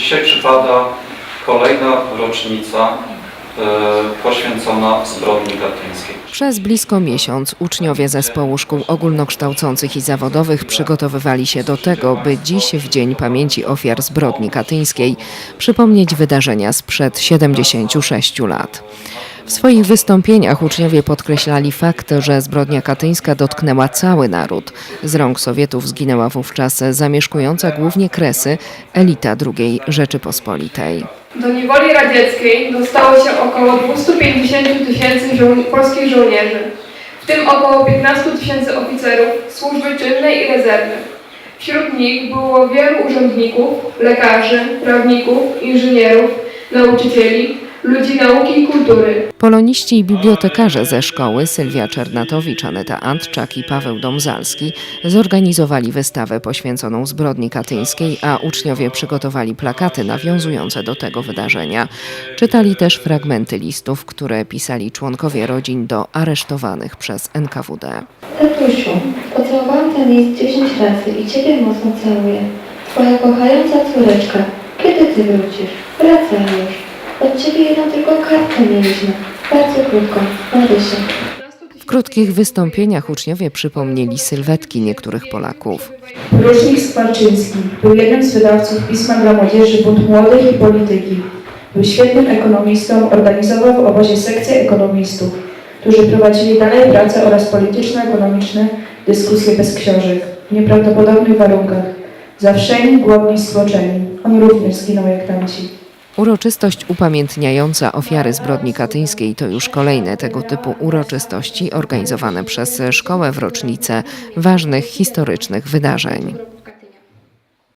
Dzisiaj przypada kolejna rocznica e, poświęcona zbrodni katyńskiej. Przez blisko miesiąc uczniowie zespołu szkół ogólnokształcących i zawodowych przygotowywali się do tego, by dziś w Dzień Pamięci Ofiar Zbrodni Katyńskiej przypomnieć wydarzenia sprzed 76 lat. W swoich wystąpieniach uczniowie podkreślali fakt, że zbrodnia katyńska dotknęła cały naród. Z rąk Sowietów zginęła wówczas zamieszkująca głównie Kresy elita II Rzeczypospolitej. Do niewoli radzieckiej dostało się około 250 tysięcy polskich żołnierzy, w tym około 15 tysięcy oficerów służby czynnej i rezerwy. Wśród nich było wielu urzędników, lekarzy, prawników, inżynierów, nauczycieli, ludzi nauki i kultury. Poloniści i bibliotekarze ze szkoły Sylwia Czernatowicz, Aneta Antczak i Paweł Domzalski zorganizowali wystawę poświęconą zbrodni katyńskiej, a uczniowie przygotowali plakaty nawiązujące do tego wydarzenia. Czytali też fragmenty listów, które pisali członkowie rodzin do aresztowanych przez NKWD. Tatusiu, pocałowałam ten list 10 razy i Ciebie mocno całuję. Twoja kochająca córeczka, kiedy Ty wrócisz? Wracaj już. Od Ciebie jedną tylko kartkę mieliśmy. Bardzo krótko. Marysia. W krótkich wystąpieniach uczniowie przypomnieli sylwetki niektórych Polaków. Różnik Skwalczyński był jednym z wydawców pisma dla młodzieży Bunt Młodych i Polityki. Był świetnym ekonomistą, organizował w obozie sekcję ekonomistów, którzy prowadzili dalej pracę oraz polityczno-ekonomiczne dyskusje bez książek, w nieprawdopodobnych warunkach. Zawszeni, głodni, stłoczeni. On również zginął jak tamci. Uroczystość upamiętniająca ofiary zbrodni katyńskiej to już kolejne tego typu uroczystości organizowane przez szkołę w rocznicę ważnych historycznych wydarzeń.